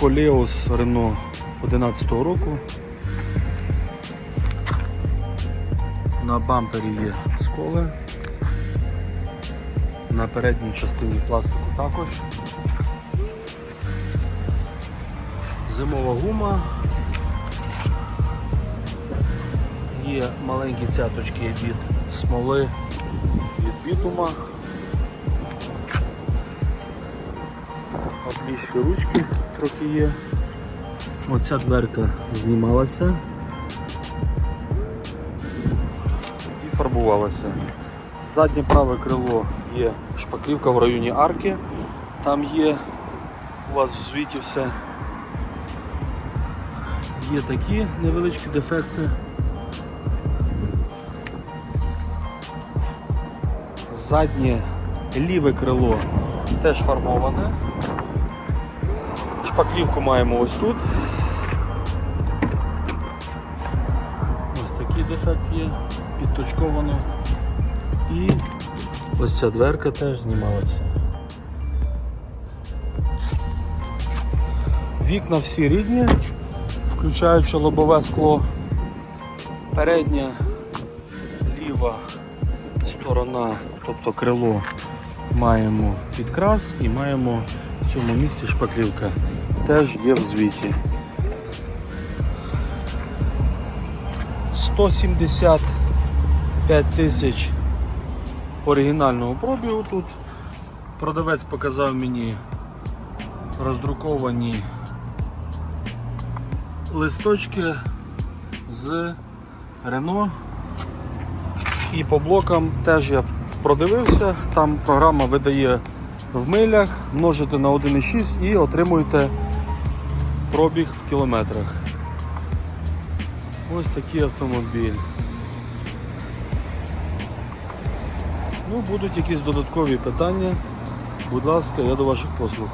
Колеус Рено 11 року. На бампері є сколи. На передній частині пластику також. Зимова гума. Є маленькі цяточки від смоли, від бітума. Обліщі ручки трохи є. Оця дверка знімалася і фарбувалася. Заднє праве крило є шпаклівка в районі арки. Там є у вас в звіті все. Є такі невеличкі дефекти. Заднє ліве крило теж фарбоване. Шпаклівку маємо ось тут. Ось такий дефект є, підточковано. І ось ця дверка теж знімалася. Вікна всі рідні, включаючи лобове скло. Передня ліва сторона, тобто крило, маємо підкрас і маємо в цьому місці шпаклівка. Теж є в звіті. 175 тисяч оригінального пробігу тут. Продавець показав мені роздруковані листочки з Рено. І по блокам теж я продивився, там програма видає в милях, множите на 1,6 і отримуєте пробіг в кілометрах. Ось такий автомобіль. Ну, будуть якісь додаткові питання. Будь ласка, я до ваших послуг.